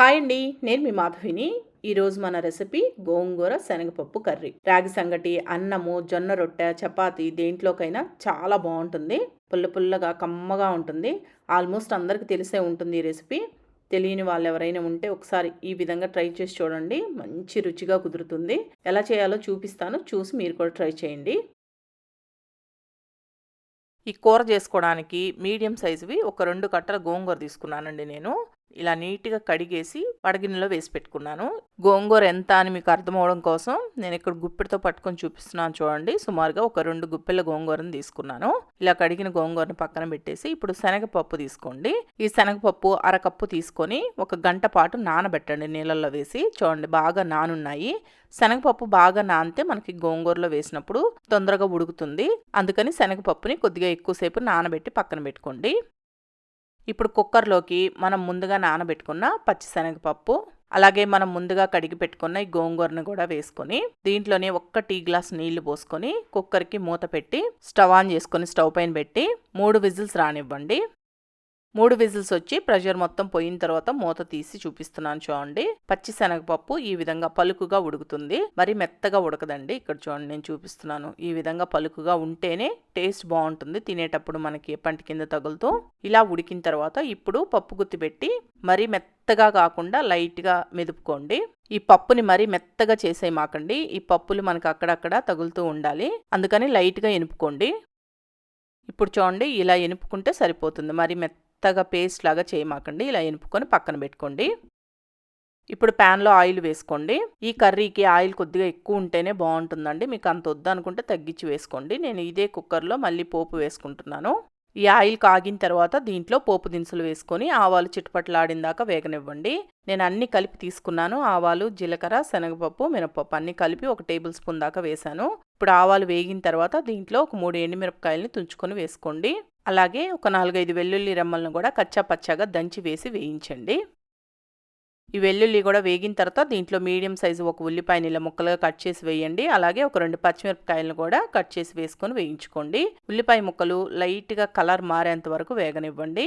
Hi అండి నేను మీ మాధవిని. ఈరోజు మన రెసిపీ గోంగూర శనగపప్పు కర్రీ. రాగి సంగటి అన్నము జొన్న రొట్టె చపాతి దేంట్లోకైనా చాలా బాగుంటుంది. పుల్ల పుల్లగా కమ్మగా ఉంటుంది. ఆల్మోస్ట్ అందరికీ తెలిసే ఉంటుంది ఈ రెసిపీ. తెలియని వాళ్ళు ఎవరైనా ఉంటే ఒకసారి ఈ విధంగా ట్రై చేసి చూడండి. మంచి రుచిగా కుదురుతుంది. ఎలా చేయాలో చూపిస్తాను. చూసి మీరు కూడా ట్రై చేయండి. ఈ కూర చేసుకోవడానికి మీడియం సైజువి ఒక రెండు కట్టల గోంగూర తీసుకున్నానండి నేను. ఇలా నీట్గా కడిగేసి వడగిన్నెలో వేసి పెట్టుకున్నాను. గోంగూర ఎంత అని మీకు అర్థమవడం కోసం నేను ఇక్కడ గుప్పెడితో పట్టుకొని చూపిస్తున్నాను చూడండి. సుమారుగా ఒక రెండు గుప్పెల గోంగూరను తీసుకున్నాను. ఇలా కడిగిన గోంగూరను పక్కన పెట్టేసి ఇప్పుడు శనగపప్పు తీసుకోండి. ఈ శనగపప్పు అరకప్పు తీసుకొని ఒక గంట పాటు నానబెట్టండి నీళ్ళల్లో వేసి. చూడండి బాగా నానున్నాయి. శనగపప్పు బాగా నానితే మనకి గోంగూరలో వేసినప్పుడు తొందరగా ఉడుకుతుంది. అందుకని శనగపప్పుని కొద్దిగా ఎక్కువసేపు నానబెట్టి పక్కన పెట్టుకోండి. ఇప్పుడు కుక్కర్లోకి మనం ముందుగా నానబెట్టుకున్న పచ్చిశనగపప్పు అలాగే మనం ముందుగా కడిగి పెట్టుకున్న ఈ గోంగూరను కూడా వేసుకొని దీంట్లోనే ఒక్క టీ గ్లాస్ నీళ్ళు పోసుకొని కుక్కర్కి మూత పెట్టి స్టవ్ ఆన్ చేసుకొని స్టవ్ పైన పెట్టి మూడు విజిల్స్ రానివ్వండి. మూడు విజిల్స్ వచ్చి ప్రెషర్ మొత్తం పోయిన తర్వాత మూత తీసి చూపిస్తున్నాను చూడండి. పచ్చి శనగపప్పు ఈ విధంగా పలుకుగా ఉడుకుతుంది. మరి మెత్తగా ఉడకదండి. ఇక్కడ చూడండి నేను చూపిస్తున్నాను. ఈ విధంగా పలుకుగా ఉంటేనే టేస్ట్ బాగుంటుంది. తినేటప్పుడు మనకి పంటి కింద తగులుతూ ఇలా ఉడికిన తర్వాత ఇప్పుడు పప్పు గుత్తి పెట్టి మరీ మెత్తగా కాకుండా లైట్గా మెదుపుకోండి. ఈ పప్పుని మరీ మెత్తగా చేసేయమాకండి. ఈ పప్పులు మనకు అక్కడక్కడ తగులుతూ ఉండాలి. అందుకని లైట్గా ఎనుపుకోండి. ఇప్పుడు చూడండి ఇలా ఎనుపుకుంటే సరిపోతుంది. మరి మెత్త మెత్తగా పేస్ట్ లాగా చేయమాకండి. ఇలా ఎనుపుకొని పక్కన పెట్టుకోండి. ఇప్పుడు ప్యాన్లో ఆయిల్ వేసుకోండి. ఈ కర్రీకి ఆయిల్ కొద్దిగా ఎక్కువ ఉంటేనే బాగుంటుందండి. మీకు అంత వద్దనుకుంటే తగ్గించి వేసుకోండి. నేను ఇదే కుక్కర్లో మళ్ళీ పోపు వేసుకుంటున్నాను. ఈ ఆయిల్ కాగిన తర్వాత దీంట్లో పోపు దినుసులు వేసుకొని ఆవాలు చిట్టుపట్లాడిందాక వేగనివ్వండి. నేను అన్ని కలిపి తీసుకున్నాను. ఆవాలు జీలకర్ర శనగపప్పు మినపప్పు అన్ని కలిపి ఒక టేబుల్ స్పూన్ దాకా వేశాను. ఇప్పుడు ఆవాలు వేగిన తర్వాత దీంట్లో ఒక మూడు ఎండుమిరపకాయలని తుంచుకొని వేసుకోండి. అలాగే ఒక నాలుగైదు వెల్లుల్లి రెమ్మలను కూడా కచ్చా పచ్చాగా దంచి వేసి వేయించండి. ఈ వెల్లుల్లి కూడా వేగిన తర్వాత దీంట్లో మీడియం సైజు ఒక ఉల్లిపాయ నీళ్ళ ముక్కలుగా కట్ చేసి వేయండి. అలాగే ఒక రెండు పచ్చిమిరపకాయలను కూడా కట్ చేసి వేసుకొని వేయించుకోండి. ఉల్లిపాయ ముక్కలు లైట్గా కలర్ మారేంత వరకు వేగనివ్వండి.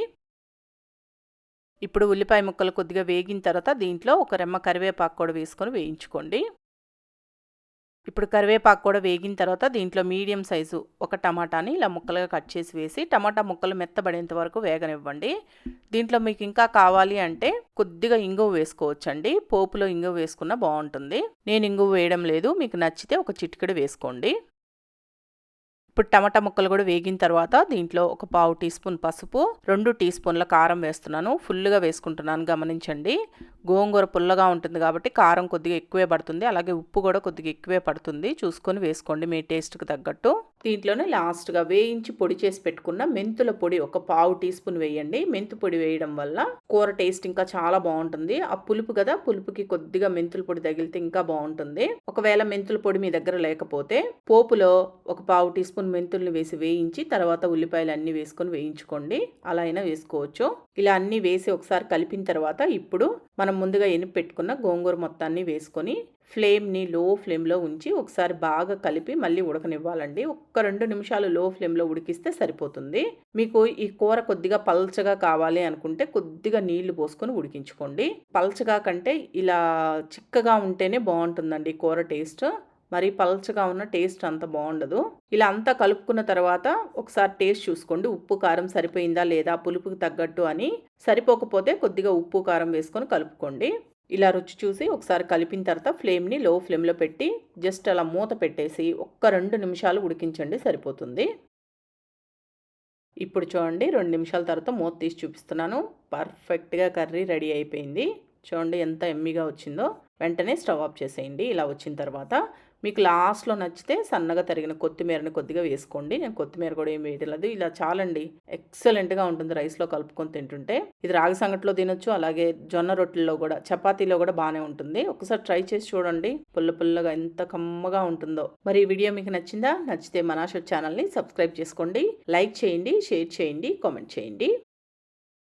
ఇప్పుడు ఉల్లిపాయ ముక్కలు కొద్దిగా వేగిన తర్వాత దీంట్లో ఒక రెమ్మ కరివేపాకు కూడా వేసుకొని వేయించుకోండి. ఇప్పుడు కరివేపాకు కూడా వేగిన తర్వాత దీంట్లో మీడియం సైజు ఒక టమాటాని ఇలా ముక్కలుగా కట్ చేసి వేసి టమాటా ముక్కలు మెత్తబడేంత వరకు వేగనివ్వండి. దీంట్లో మీకు ఇంకా కావాలి అంటే కొద్దిగా ఇంగువ వేసుకోవచ్చండి. పోపులో ఇంగువ వేసుకున్న బాగుంటుంది. నేను ఇంగువ వేయడం లేదు. మీకు నచ్చితే ఒక చిటికెడు వేసుకోండి. ఇప్పుడు టమాటా ముక్కలు కూడా వేగిన తర్వాత దీంట్లో ఒక పావు టీ స్పూన్ పసుపు రెండు టీ స్పూన్ల కారం వేస్తున్నాను. ఫుల్గా వేసుకుంటున్నాను గమనించండి. గోంగూర పుల్లగా ఉంటుంది కాబట్టి కారం కొద్దిగా ఎక్కువే పడుతుంది. అలాగే ఉప్పు కూడా కొద్దిగా ఎక్కువే పడుతుంది. చూసుకొని వేసుకోండి మీ టేస్ట్కి తగ్గట్టు. దీంట్లోనే లాస్ట్గా వేయించి పొడి చేసి పెట్టుకున్న మెంతుల పొడి ఒక పావు టీ స్పూన్ వేయండి. మెంతు పొడి వేయడం వల్ల కూర టేస్ట్ ఇంకా చాలా బాగుంటుంది. ఆ పులుపు కదా పులుపుకి కొద్దిగా మెంతుల పొడి తగిలితే ఇంకా బాగుంటుంది. ఒకవేళ మెంతుల పొడి మీ దగ్గర లేకపోతే పోపులో ఒక పావు టీ స్పూన్ మెంతుల్ని వేసి వేయించి తర్వాత ఉల్లిపాయలు అన్ని వేసుకొని వేయించుకోండి. అలా అయినా వేసుకోవచ్చు. ఇలా అన్ని వేసి ఒకసారి కలిపిన తర్వాత ఇప్పుడు మనం ముందుగా ఎనిపి పెట్టుకున్న గోంగూర మొత్తాన్ని వేసుకొని ఫ్లేమ్ని లో ఫ్లేమ్లో ఉంచి ఒకసారి బాగా కలిపి మళ్ళీ ఉడకనివ్వాలండి. ఒక్క రెండు నిమిషాలు లో ఫ్లేమ్లో ఉడికిస్తే సరిపోతుంది. మీకు ఈ కూర కొద్దిగా పల్చగా కావాలి అనుకుంటే కొద్దిగా నీళ్ళు పోసుకొని ఉడికించుకోండి. పల్చగా కంటే ఇలా చిక్కగా ఉంటేనే బాగుంటుందండి కూర టేస్ట్. మరి పల్చగా ఉన్న టేస్ట్ అంత బాగుండదు. ఇలా అంతా కలుపుకున్న తర్వాత ఒకసారి టేస్ట్ చూసుకోండి. ఉప్పు కారం సరిపోయిందా లేదా పులుపుకి తగ్గట్టు అని. సరిపోకపోతే కొద్దిగా ఉప్పు కారం వేసుకొని కలుపుకోండి. ఇలా రుచి చూసి ఒకసారి కలిపిన తర్వాత ఫ్లేమ్ని లో ఫ్లేమ్లో పెట్టి జస్ట్ అలా మూత పెట్టేసి ఒక్క రెండు నిమిషాలు ఉడికించండి సరిపోతుంది. ఇప్పుడు చూడండి రెండు నిమిషాల తర్వాత మూత తీసి చూపిస్తున్నాను. పర్ఫెక్ట్గా కర్రీ రెడీ అయిపోయింది. చూడండి ఎంత ఎమ్మిగా వచ్చిందో. వెంటనే స్టవ్ ఆఫ్ చేసేయండి. ఇలా వచ్చిన తర్వాత మీకు లాస్ట్లో నచ్చితే సన్నగా తరిగిన కొత్తిమీరని కొద్దిగా వేసుకోండి. నేను కొత్తిమీర కూడా ఏం వేయలేదు ఇలా చాలండి. ఎక్సలెంట్గా ఉంటుంది రైస్లో కలుపుకొని తింటుంటే. ఇది రాగి సంగట్లో తినొచ్చు. అలాగే జొన్న రొట్టెల్లో కూడా చపాతీలో కూడా బాగానే ఉంటుంది. ఒకసారి ట్రై చేసి చూడండి. పుల్ల పుల్లగా ఎంత కమ్మగా ఉంటుందో. మరి ఈ వీడియో మీకు నచ్చిందా? నచ్చితే మనాషో ఛానల్ని సబ్స్క్రైబ్ చేసుకోండి. లైక్ చేయండి షేర్ చేయండి కామెంట్ చేయండి.